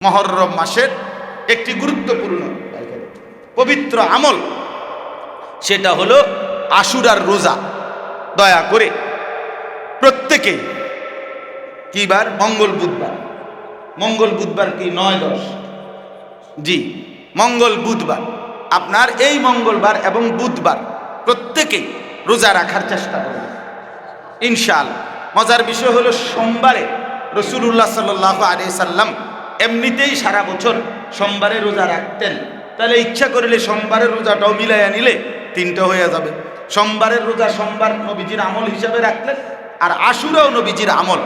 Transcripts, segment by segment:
মহরম মাসের একটি গুরুত্বপূর্ণ পবিত্র আমল। সেটা হলো আশুরার রোজা। দয়া করে প্রত্যেকেই কি বার মঙ্গল বুধবার। মঙ্গল বুধবার কি? নয় দশ। জি, মঙ্গল বুধবার। আপনার এই মঙ্গলবার এবং বুধবার প্রত্যেকেই রোজা রাখার চেষ্টা করবেন ইনশাল মজার বিষয় হলো সোমবারে রসুল্লাহ সাল্লাহ আলি সাল্লাম এমনিতেই সারা বছর সোমবারে রোজা রাখতেন। তাহলে ইচ্ছা করলে সোমবারের রোজাটাও মিলাইয়া নিলে তিনটা হয়ে যাবে। সোমবারের রোজা সোমবার নবীজির আমল হিসাবে রাখলেন আর আশুরাও নবীজির আমল।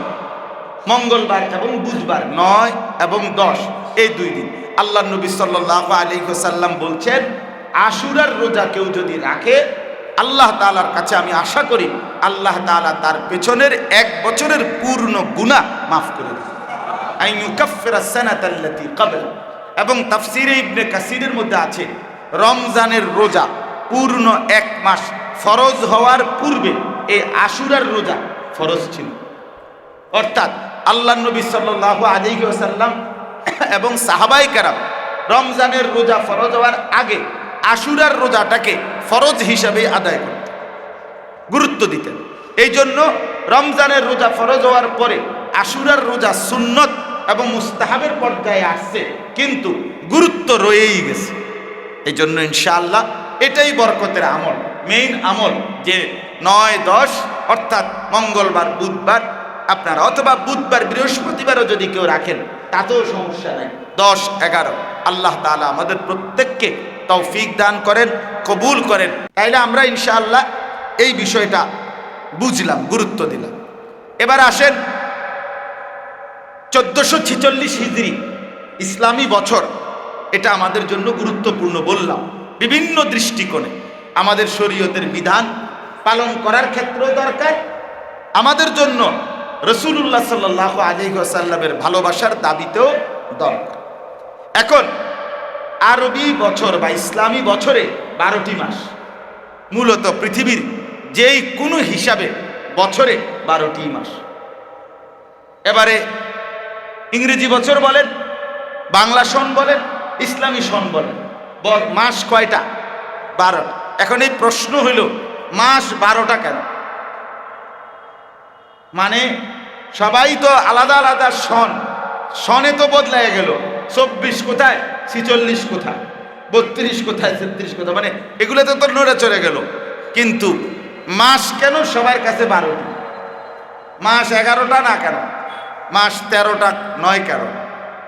মঙ্গলবার এবং বুধবার নয় এবং দশ, এই দুই দিন। আল্লাহ নবী সাল্লাহ আলী সাল্লাম বলছেন, আশুরার রোজা কেউ যদি রাখে, আল্লাহ তালার কাছে আমি আশা করি আল্লাহ তালা তার পেছনের এক বছরের পূর্ণ গুণা মাফ করে দেন এবং তাফসিরে ইবনে কাসিরের মধ্যে আছে, রমজানের রোজা পূর্ণ এক মাস ফরজ হওয়ার পূর্বে এই আশুরার রোজা ফরজ ছিল। অর্থাৎ আল্লাহ নবী সাল্লাহ আলী সাল্লাম এবং সাহাবাই কারাম রমজানের রোজা ফরজ হওয়ার আগে আশুরার রোজাটাকে ফরজ হিসাবে আদায় করতেন, গুরুত্ব দিতেন। এই জন্য রমজানের রোজা ফরজ হওয়ার পরে আশুরার রোজা সুন্নত এবং মুস্তাহাবের পর্যায়ে আসছে, কিন্তু গুরুত্ব রয়েই গেছে। এই জন্য ইনশাআল্লাহ এটাই বরকতের আমল মেইন আমল যে নয়, দশ, অর্থাৎ মঙ্গলবার, বুধবার, আপনারা অথবা বুধবার, বৃহস্পতিবারও যদি কেউ রাখেন, তাতেও সমস্যা নাই। দশ, এগারো, আল্লাহ তালা আমাদের প্রত্যেককে তৌফিক দান করেন, কবুল করেন। তাইলে আমরা ইনশাআল্লাহ এই বিষয়টা বুঝলাম, গুরুত্ব দিলাম। এবার আসেন চোদ্দশো ছিচল্লিশ হিজড়ি ইসলামী বছর, এটা আমাদের জন্য গুরুত্বপূর্ণ বললাম। বিভিন্ন দৃষ্টিকোণে আমাদের শরীয়তের বিধান পালন করার ক্ষেত্রেও দরকার। আমাদের জন্য রসুল্লাহ সাল্লাহ আলিহাসাল্লামের ভালোবাসার দাবিতেও দরকার। এখন, আরবি বছর বা ইসলামী বছরে বারোটি মাস, মূলত পৃথিবীর যেই কোনো হিসাবে বছরে বারোটি মাস। এবারে ইংরেজি বছর বলেন, বাংলা সন বলেন, ইসলামী সন বলেন মাস কয়টা? বারোটা এখন এই প্রশ্ন হইল, মাস বারোটা কেন? মানে সবাই তো আলাদা আলাদা সন, সনে তো বদলাই গেল, চব্বিশ কোথায়? ছিচল্লিশ কোথায়? বত্রিশ কোথায়? তেত্রিশ কোথায়? মানে এগুলোতে তো নড়ে চড়ে গেল। কিন্তু মাস কেন সবার কাছে বারোটি? মাস এগারোটা না কেন? মাস তেরোটা, নয় কেন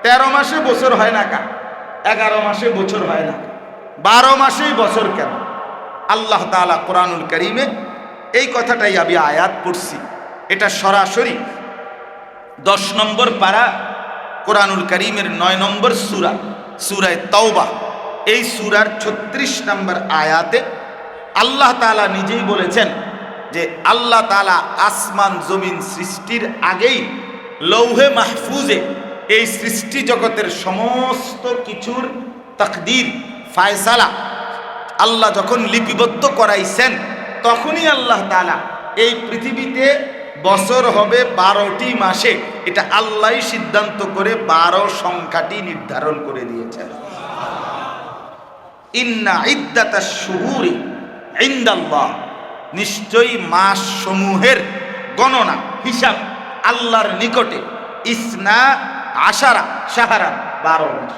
তেরো মাসে বছর হয় না কা? এগারো মাসে বছর হয় না। বারো মাসেই বছর কেন? আল্লাহ তালা কোরআনুল করিমে এই কথাটাই আমি আয়াত পড়ছি। এটা সরাসরি দশ নম্বর পারা কোরআনুল করিমের নয় নম্বর সুরা, সুরায় তওবা। এই সুরার ছত্রিশ নম্বর আয়াতে আল্লাহ তালা নিজেই বলেছেন যে আল্লাহ তালা আসমান, জমিন সৃষ্টির আগেই লৌহে মাহফুজে এই সৃষ্টি জগতের সমস্ত কিছুর তকদির, ফায়সালা আল্লাহ যখন লিপিবদ্ধ করাইছেন, তখনই আল্লাহ তালা এই পৃথিবীতে বছর হবে বারোটি মাসে এটা আল্লাহ সিদ্ধান্ত করে বারো সংখ্যাটি নির্ধারণ করে দিয়েছেন। ইন্না ইদ্দাতা শুহুরি ইন্দাল্লাহ। নিশ্চয়ই মাস সমূহের গণনা, হিসাব আল্লাহর নিকটে। ইসনা আশারা সাহারা বারো মাস।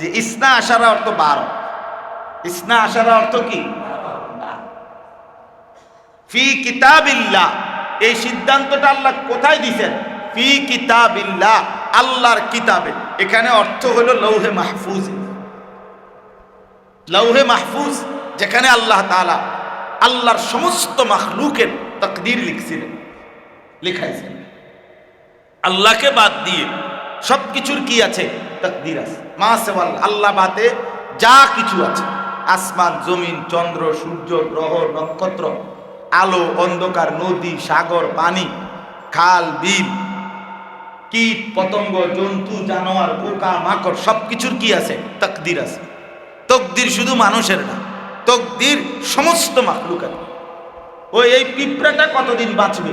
যে ইসনা আশারা অর্থ বারো। ইসনা আশারা অর্থ কি? ফি কিতাবিল্লাহ। এই সিদ্ধান্তটা আল্লাহ কোথায় দিছেন? ফি কিতাবিল্লাহ, আল্লাহর কিতাবে। এখানে অর্থ হলো লৌহে মাহফুজ। লৌহে মাহফুজ, যেখানে আল্লাহ তালা আল্লাহর সমস্ত মাহলুকের তকদির লিখছিলেন। লিখাইছেন আল্লাহকে বাদ দিয়ে সব কিছুর কি আছে? তকদির আছে। মা সেওয়াল আল্লাহ বাদে যা কিছু আছে। আসমান, জমিন, চন্দ্র, সূর্য, গ্রহ, নক্ষত্র, আলো, অন্ধকার, নদী, সাগর, পানি, খাল বিল কীট, পতঙ্গ, জন্তু, জানোয়ার, পোকা, মাকড় সব কিছুর কি আছে? তকদির আছে। তকদির শুধু মানুষের না, তকদির সমস্ত মাখলুকার। ওই এই পিঁপড়াটা কতদিন বাঁচবে?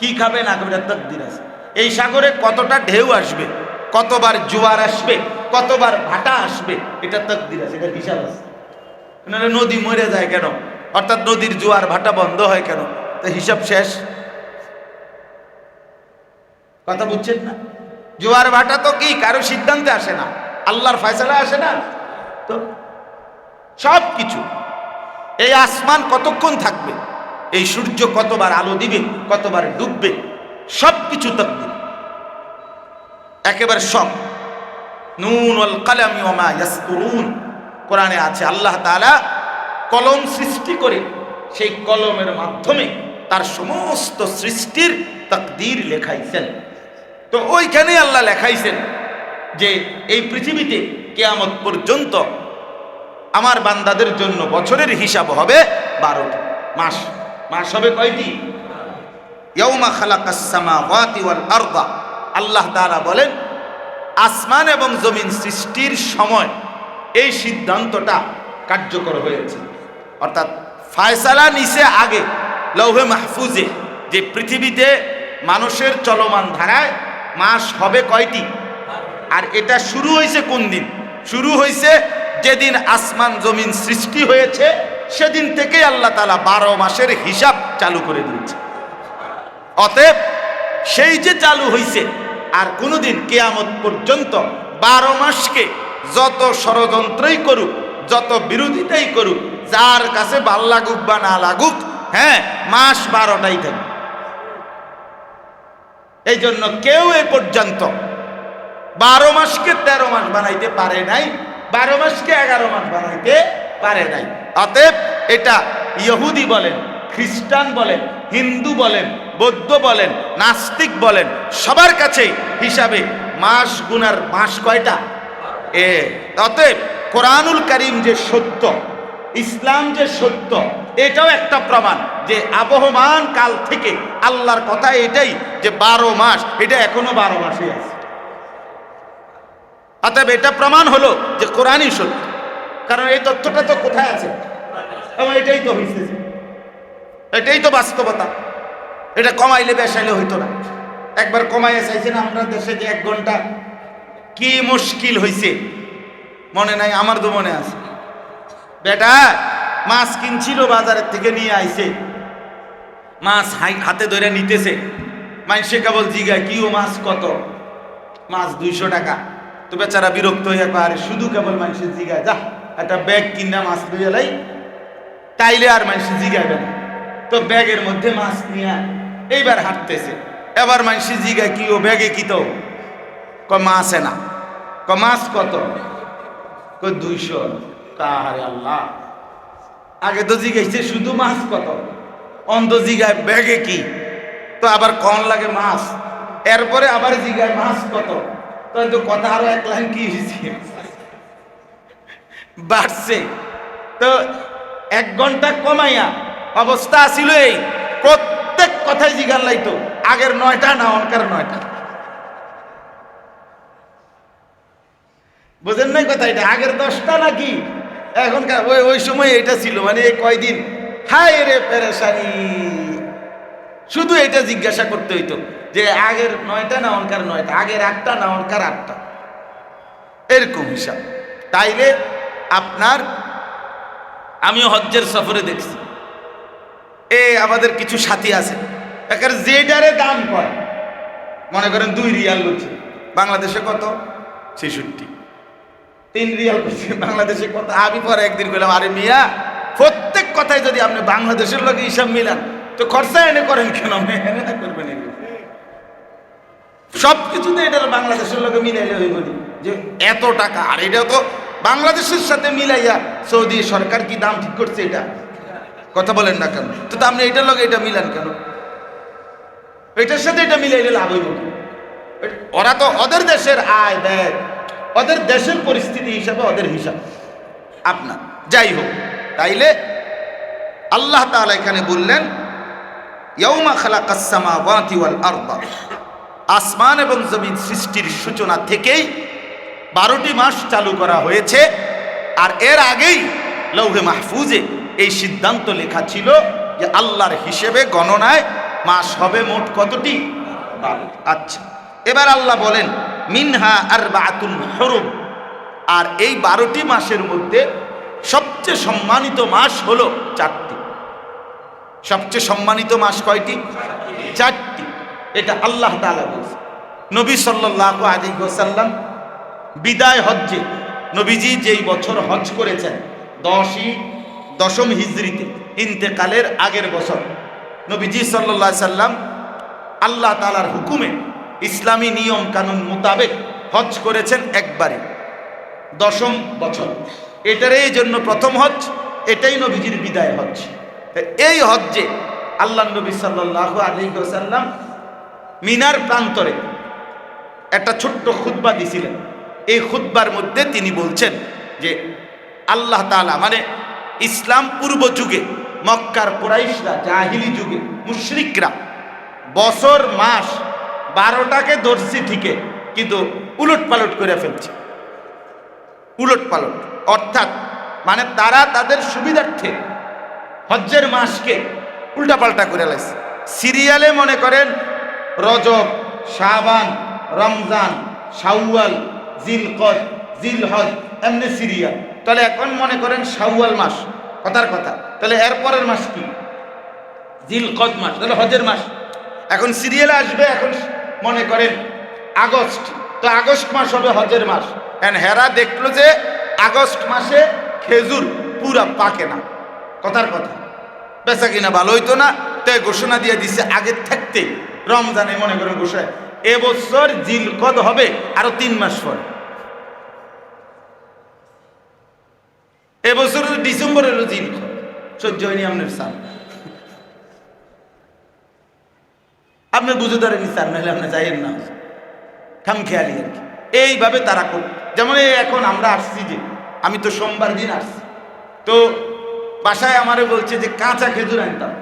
কি খাবে না খাবে তকদির আছে। এই সাগরে কতটা ঢেউ আসবে, কতবার জোয়ার আসবে, কতবার ভাটা আসবে, এটা তকদির আছে, এটা হিসাব আছে। নদী মরে যায় কেন? অর্থাৎ নদীর জোয়ার ভাটা বন্ধ হয় কেন? তো হিসাব শেষ। কথা বুঝছেন না? জোয়ার ভাটা তো কি? কারও সিদ্ধান্তে আসে না। আল্লাহর ফয়সালা আসে না? তো সব কিছু এই আসমান কতক্ষণ থাকবে? এই সূর্য কতবার আলো দিবে, কতবার ডুববে সব কিছু তকদির। একেবারে সব। নুন ওয়াল কালামি ওমা ইয়াসতুরুন কোরআনে আছে, আল্লাহ তাআলা কলম সৃষ্টি করে সেই কলমের মাধ্যমে তার সমস্ত সৃষ্টির তাকদীর লেখাইছেন। তো ওইখানে আল্লাহ লেখাইছেন যে এই পৃথিবীতে কেয়ামত পর্যন্ত আমার বান্দাদের জন্য বছরের হিসাব হবে বারোটি মাস। মাস হবে কয়টি? ইয়ৌমা খালাকাস সামাওয়াতি ওয়াল আরদা। আল্লাহ তাআলা বলেন, আসমান এবং জমিন সৃষ্টির সময় এই সিদ্ধান্তটা কার্যকর হয়েছে। অর্থাৎ ফায়সালা নিচে আগে, লৌহে মাহফুজে, যে পৃথিবীতে মানুষের চলমান ধারায় মাস হবে কয়টি? আর এটা শুরু হয়েছে কোন দিন? শুরু হয়েছে যেদিন আসমান জমিন সৃষ্টি হয়েছে সেদিন থেকেই আল্লাহ তালা বারো মাসের হিসাব চালু করে দিয়েছে। অতএব সেই যে চালু হইছে, আর কোনোদিন কেয়ামত পর্যন্ত বারো মাসকে যত ষড়যন্ত্রই করুক, যত বিরোধিতাই করুক, যার কাছে ভালো লাগুক বা না লাগুক হ্যাঁ মাস বারোটাই থাকবে। এই জন্য কেউ এ পর্যন্ত বারো মাসকে তেরো মাস বানাইতে পারে নাই, বারো মাসকে এগারো মাস বানাইতে পারে নাই। অতএব এটা ইহুদি বলেন, খ্রিস্টান বলেন, হিন্দু বলেন, বৌদ্ধ বলেন, নাস্তিক বলেন, সবার কাছেই হিসাবে মাস গুনার মাস কয়টা? এ, অতএব কোরআনুল করিম যে সত্য, ইসলাম যে সত্য, এটাও একটা প্রমাণ যে আবহমান কাল থেকে আল্লাহর কথা এটাই যে বারো মাস, এটা এখনও বারো মাসে আছে। অতএব এটা প্রমাণ হলো যে কোরআনই সত্য। কারণ এই তথ্যটা তো কোথায় আছে? এবং এটাই তো হয়েছে এটাই তো বাস্তবতা। এটা কমাইলে বেসাইলে হইতো না। একবার কমাইয়ে চাইছেন আমরা দেশে যে এক ঘণ্টা কি মুশকিল হইছে, মনে নাই, আমার তো মনে আছে। বেটা, মাছ কিনছিল বাজারের থেকে নিয়ে আইছে। মাছ হাতে ধরে নিতেছে। মানুষে কেবল জিগায় কি ও মাছ কত? মাছ দুইশো টাকা। তো বেচারা বিরক্ত হয়ে আরে, শুধু কেবল মানুষের জিগায়, যা। একটা ব্যাগ কিনা মাছ লইয়া লাই। তাইলে আর মানুষ জিগাইবে না। তো ব্যাগের মধ্যে মাছ নিয়ে এইবার হাঁটতেছে। এবার মানুষ জিগায়, কি ও ব্যাগে কি তো? ক মাছ না ক মাছ কত? ক দুইশো। তাহারে আল্লাহ। আগে তো জিগাইছে, শুধু মাছ কত? অন্ধ জিগায়, ব্যাগে কি? তো আবার কন লাগে মাছ? এরপরে আবার জিগায়, মাছ কত? তো কথা আরও এক লাইন কি হয়েছে বাড়ছে। তো এক ঘণ্টা কমাইয়া অবস্থা আসিল এই। প্রত্যেক কথাই জিগান লাইতো, আগের নয়টা না অনকার নয়টা। বুঝেন নাই কথা এটা, আগের দশটা নাকি? এখনকার ওই ওই সময় এটা ছিল মানে এই কয়দিন? হায় রে পেরেশানি। শুধু এটা জিজ্ঞাসা করতে হইতো, যে আগের নয়টা না অনকার নয়টা, আগের আটটা না অনকার আটটা? এরকম হিসাব। তাইলে আপনার? আমিও হজ্জের সফরে দেখছি। এ আমাদের কিছু সাথী আছে। একার যেটারে দাম কয় মনে করেন দুই রিয়াল লুচি। বাংলাদেশে কত? ছেষট্টি। তিন রিয়াল করছে বাংলাদেশে কত? আমি পরে একদিন বললাম আরে মিয়া প্রত্যেক কথায় যদি আপনি বাংলাদেশের লোক হিসাব মিলান তো খরচা এনে করেন কেন? এনে করবেন সব কিছুতে এটা বাংলাদেশের লোকে মিলাইলে হইব। যে এত টাকা আর এটা তো বাংলাদেশের সাথে মিলাইয়া সৌদি সরকার কি দাম ঠিক করছে এটা? কথা বলেন না কেন? তো আপনি এটার লগে এটা মিলান কেন? এটার সাথে এটা মিলাইলে লাভ হইব ওরা তো ওদের দেশের আয় ব্যয়, ওদের দেশের পরিস্থিতি হিসাবে ওদের হিসাব। আপনার যাই হোক, তাইলে আল্লাহ তাআলা এখানে বললেন আসমান এবং জমিন সৃষ্টির সূচনা থেকেই বারোটি মাস চালু করা হয়েছে, আর এর আগেই লৌহে মাহফুজে এই সিদ্ধান্ত লেখা ছিল যে আল্লাহর হিসেবে গণনায় মাস হবে মোট কতটি। আচ্ছা এবার আল্লাহ বলেন, মিনহা আর বাতুল হরম। আর এই বারোটি মাসের মধ্যে সবচেয়ে সম্মানিত মাস হলো চারটি। সবচেয়ে সম্মানিত মাস কয়টি? চারটি। এটা আল্লাহ তাআলা বলছে নবী সাল্লাল্লাহু আলাইহি ওয়াসাল্লাম বিদায় হজ্জে। নবীজি যেই বছর হজ করেছেন, দশই, দশম হিজরিতে, ইন্তেকালের আগের বছর, নবীজি আলাইহি সাল্লাম আল্লাহ তালার হুকুমে ইসলামী নিয়ম কানুন মোতাবেক হজ করেছেন একবারে। দশম বছর। এটার এই জন্য প্রথম হজ এটাই নবীজির বিদায় হজ এই হজ্জে আল্লাহ নবী সাল্লাল্লাহু আলাইহি ওয়াসাল্লাম মিনার প্রান্তরে একটা ছোট্ট খুতবা দিছিলেন। এই খুদ্বার মধ্যে তিনি বলছেন যে আল্লাহ তাআলা মানে ইসলাম পূর্ব যুগে, মক্কার কোরাইশরা, জাহিলি যুগে, মুশরিকরা বছর, মাস বারোটাকে ধরছি ঠিকে কিন্তু উলট পালট করে ফেলছে। উলট পালট, অর্থাৎ মানে তারা তাদের সুবিধার্থে হজ্জের মাসকে উল্টাপাল্টা করে লাইছে। সিরিয়ালে মনে করেন রজব, শাবান, রমজান, শাওয়াল জিলকদ, জিলহজ, এমনি সিরিয়াল তাহলে এখন মনে করেন শাওয়াল মাস, কথার কথা। তাহলে এরপরের মাস কি? জিলকদ মাস, তাহলে হজের মাস। এখন সিরিয়ালে আসবে, এখন মনে করেন আগস্ট। তো আগস্ট মাস হবে হজের মাস। এন্ড হেরা দেখল যে আগস্ট মাসে খেজুর পুরা পাকে না। কথার কথা। বেচা কিনা ভালো হইতো না, তাই ঘোষণা দিয়ে দিছে আগের থাকতে রমজানে মনে করেন ঘোষণা। এবছর জিলকদ হবে আরও তিন মাস পর। এবছর ডিসেম্বরের জিলকদ। সহ্য হয়নি আপনার সাল আপনি বুঝে ধরেন স্যার, নাহলে আপনি যাইয়েন না। খাম খেয়ালি আর কি। এইভাবে তারা কর যেমন এই এখন আমরা আসছি যে, আমি তো সোমবার দিন আসছি। তো বাসায় আমারে বলছে যে, কাঁচা খেজুর আনতাম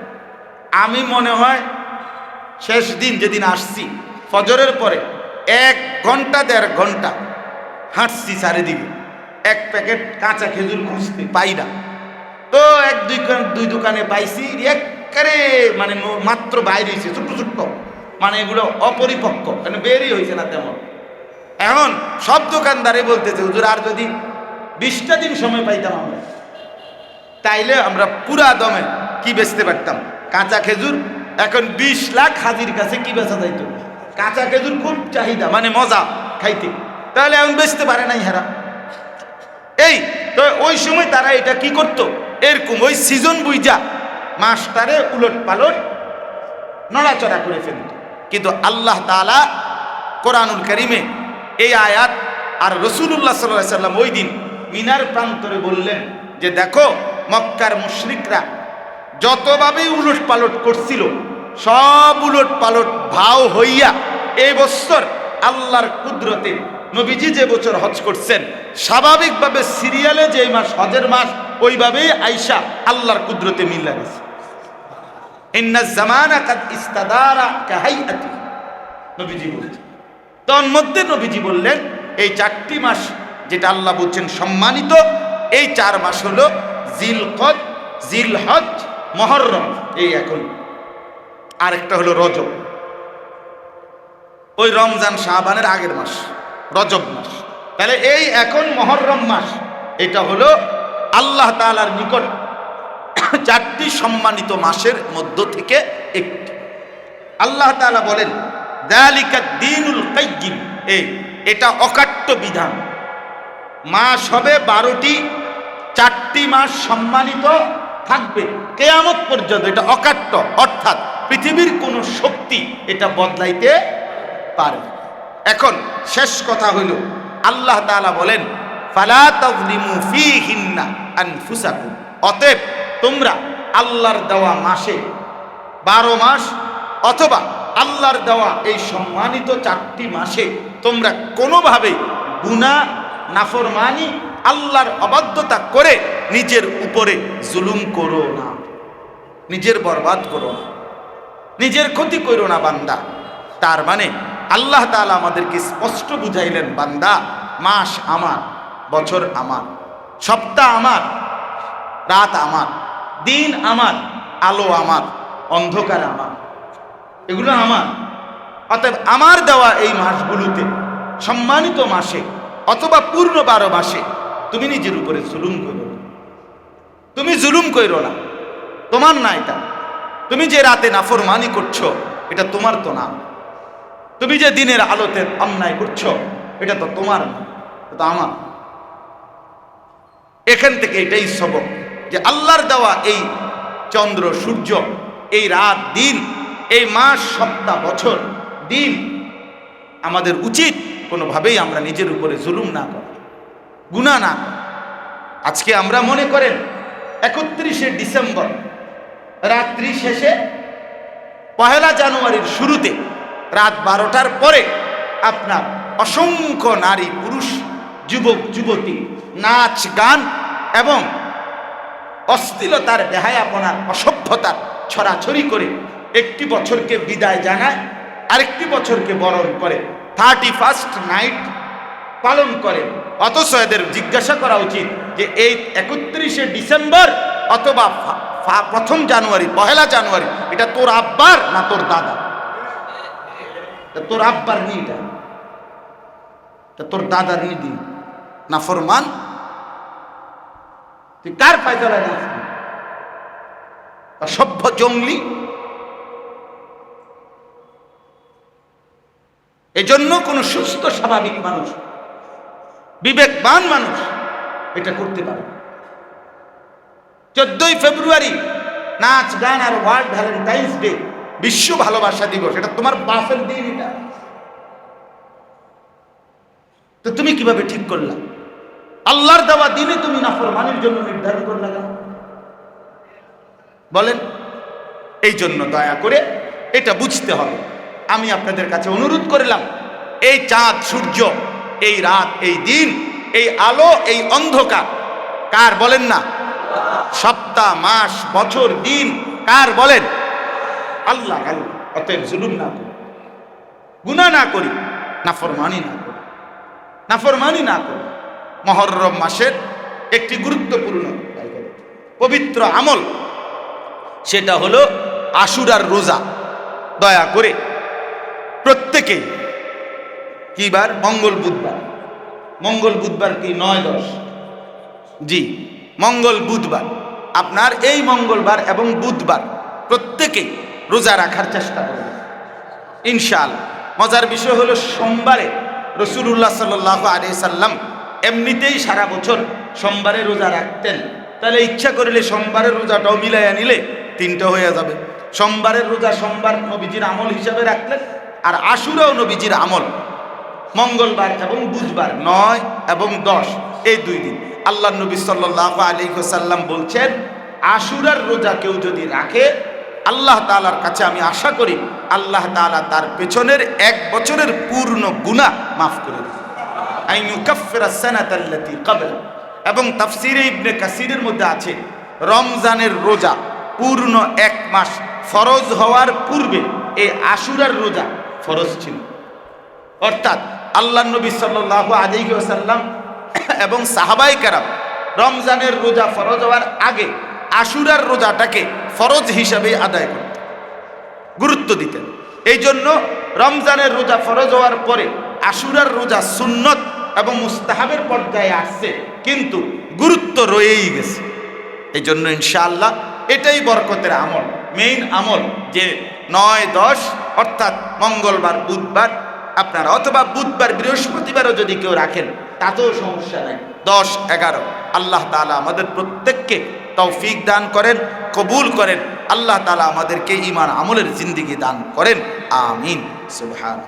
আমি মনে হয় শেষ দিন যেদিন আসছি ফজরের পরে এক ঘণ্টা, দেড় ঘণ্টা হাঁটছি চারিদিকে। এক প্যাকেট কাঁচা খেজুর খুঁজতে পাই না। তো এক দুই দুই দোকানে পাইছি একবারে মানে মাত্র বাইরে হয়েছে ছোট্ট ছোট্ট। মানে এগুলো অপরিপক্ক মানে বেরই হয়েছে না তেমন। এখন সব দোকানদারে বলতেছে, হুজুর, আর যদি বিশটা দিন সময় পাইতাম আমরা, তাইলে আমরা পুরা দমে কি বেচতে পারতাম? কাঁচা খেজুর, এখন বিশ লাখ হাজির কাছে কি বেচা যাইতো? কাঁচা খেজুর খুব চাহিদা। মানে মজা। খাইতে। তাহলে এখন বেচতে পারে নাই হেরা। এই তো ওই সময় তারা এটা কি করত? এরকম ওই সিজন বুইজা মাসটারে উলট পালট নড়াচড়া করে ফেলত। কিন্তু আল্লাহ তাআলা কোরআনুল করিমে এই আয়াত আর রসুল্লাহ সাল্লাহ সাল্লাম ওই দিন মিনার প্রান্তরে বললেন যে দেখো মক্কার মুশরিকরা যতভাবেই উলট পালট করছিল সব উলট পালট ভাও হইয়া এই বছর আল্লাহর কুদরতে নবীজি যে বছর হজ করছেন, স্বাভাবিকভাবে সিরিয়ালে যে মাস, হজের মাস, ওইভাবেই আইসা আল্লাহর কুদরতে মিল কাদ কাহাইয়াতি, নবীজি বলেছেন। তন মধ্যে নবীজি বললেন, এই চারটি মাস যেটা আল্লাহ বলছেন সম্মানিত, এই চার মাস হলো জিলকদ, জিলহজ, মহরম, এই এখন আরেকটা হলো রজব। ওই রমজান শাহবানের আগের মাস, রজব মাস। তাহলে এই এখন মহরম মাস, এটা হলো আল্লাহ তাআলার নিকট চারটি সম্মানিত মাসের মধ্য থেকে একটি। আল্লাহ তাআলা বলেন, দালিকা দিনুল কাইয়িম এই, এটা অকাট্য বিধান। মাস হবে বারোটি, চারটি মাস সম্মানিত থাকবে কেয়ামত পর্যন্ত এটা অকাট্য, অর্থাৎ পৃথিবীর কোনো শক্তি এটা বদলাইতে পারে এখন শেষ কথা হইল, আল্লাহ তালা বলেন, ফালা তাজলিমু ফীহিন্না আনফুসাকুম। অতএব তোমরা আল্লাহর দেওয়া মাসে বারো মাস অথবা আল্লাহর দেওয়া এই সম্মানিত চারটি মাসে তোমরা কোনোভাবে গুণা নাফরমানি আল্লাহর অবাধ্যতা করে নিজের উপরে জুলুম করো না। নিজের বরবাদ করো না। নিজের ক্ষতি করো না বান্দা। তার মানে আল্লাহ তাআলা আমাদেরকে স্পষ্ট বুঝাইলেন, বান্দা, মাস আমার, বছর আমার, সপ্তাহ আমার, রাত আমার, দিন আমার, আলো আমার, অন্ধকার আমার, এগুলো আমার। অতএব আমার দেওয়া এই মাসগুলোতে সম্মানিত মাসে অথবা পূর্ণ বারো মাসে তুমি নিজের উপরে জুলুম করো। তুমি জুলুম করো না। তোমার না এটা। তুমি যে রাতে নাফরমানি করছ, এটা তোমার তো না। তুমি যে দিনের আলোতে অন্যায় করছ, এটা তো তোমার না আমার। এখান থেকে এটাই সবক যে আল্লাহর দেওয়া এই চন্দ্র, সূর্য, এই রাত, দিন, এই মাস, সপ্তাহ, বছর, দিন আমাদের উচিত কোনোভাবেই আমরা নিজের উপরে জুলুম না করা। গুণা না আজকে আমরা মনে করেন একত্রিশে ডিসেম্বর, রাত্রি শেষে পহেলা জানুয়ারির শুরুতে রাত বারোটার পরে আপনার অসংখ্য নারী, পুরুষ, যুবক, যুবতী নাচ, গান এবং অস্থিলতার দেহায়াপনার অসভ্যতার ছড়াছড়ি করে একটি বছরকে বিদায় জানায়, আরেকটি বছরকে বরণ করে। থার্টি ফার্স্ট নাইট পালন করে। অথচ এদের জিজ্ঞাসা করা উচিত যে এই একত্রিশে ডিসেম্বর অথবা প্রথম জানুয়ারি, পহেলা জানুয়ারি, এটা তোর আব্বার না তোর দাদা? তোর আব্বার নি এটা তোর দাদার নি দিন না ফরমান? তুই কার পায়তালায় নাচবি সভ্য জঙ্গলি? এজন্য কোন সুস্থ, স্বাভাবিক মানুষ বিবেকবান মানুষ এটা করতে পারে। চোদ্দই ফেব্রুয়ারি নাচ, গান আর ওয়ার্ল্ড ভ্যালেন্টাইন্স ডে, বিশ্ব ভালোবাসা দিবস, এটা তোমার বাসের দিন এটা। তো তুমি কীভাবে ঠিক করলা? আল্লাহর দেওয়া দিনে তুমি নাফরমানির জন্য নির্ধারণ করলা কেন? বলেন, এই জন্য দয়া করে এটা বুঝতে হবে। আমি আপনাদের কাছে অনুরোধ করলাম, এই চাঁদ, সূর্য এই রাত, এই দিন, এই আলো, এই অন্ধকার। কার বলেন না? সপ্তাহ, মাস, বছর, দিন, কার বলেন? আল্লাহ অতএব জুলুম না করি গুণা না করি, নাফরমানি না করি, নাফরমানি না করি। মহরম মাসের একটি গুরুত্বপূর্ণ পবিত্র আমল, সেটা হলো আশুরার রোজা। দয়া করে প্রত্যেকেই কি বার মঙ্গল বুধবার। মঙ্গল বুধবার কি? নয় দশ। জি, মঙ্গল বুধবার। আপনার এই মঙ্গলবার এবং বুধবার প্রত্যেকে রোজা রাখার চেষ্টা করবেন। ইনশাল মজার বিষয় হলো সোমবারে রসুল্লাহ সাল্লাহ আলি সাল্লাম এমনিতেই সারা বছর সোমবারে রোজা রাখতেন। তাহলে ইচ্ছা করলে সোমবারের রোজাটাও মিলাইয়া নিলে তিনটা হয়ে যাবে। সোমবারের রোজা সোমবার নবীজির আমল হিসাবে রাখলেন আর আশুরাও নবীজির আমল মঙ্গলবার এবং বুধবার নয় এবং দশ, এই দুই দিন। আল্লাহ নবী সাল্লাহ আলী সাল্লাম বলছেন, আশুরার রোজা কেউ যদি রাখে, আল্লাহ তালার কাছে আমি আশা করি আল্লাহ তালা তার পেছনের এক বছরের পূর্ণ গুণা মাফ করে কাবলা। এবং তাফসিরে ইবনে কাসিরের মধ্যে আছে, রমজানের রোজা পূর্ণ এক মাস ফরজ হওয়ার পূর্বে এই আশুরার রোজা ফরজ ছিল। অর্থাৎ আল্লাহ নবী সাল্লাহ আলিহি ওসাল্লাম এবং সাহাবাই কারাম রমজানের রোজা ফরজ হওয়ার আগে আশুরার রোজাটাকে ফরজ হিসাবে আদায় করতেন, গুরুত্ব দিতেন। এই জন্য রমজানের রোজা ফরজ হওয়ার পরে আশুরার রোজা সুন্নত এবং মুস্তাহাবের পর্যায়ে আসছে, কিন্তু গুরুত্ব রয়েই গেছে। এই জন্য ইনশাআল্লাহ এটাই বরকতের আমল মেইন আমল যে নয় দশ, অর্থাৎ মঙ্গলবার, বুধবার আপনারা, অথবা বুধবার, বৃহস্পতিবারও যদি কেউ রাখেন, তাতেও সমস্যা নাই। দশ, এগারো, আল্লাহ তালা আমাদের প্রত্যেককে তৌফিক দান করেন, কবুল করেন। আল্লাহ তালা আমাদেরকে ইমান আমলের জিন্দিগি দান করেন। আমিন। সুবহান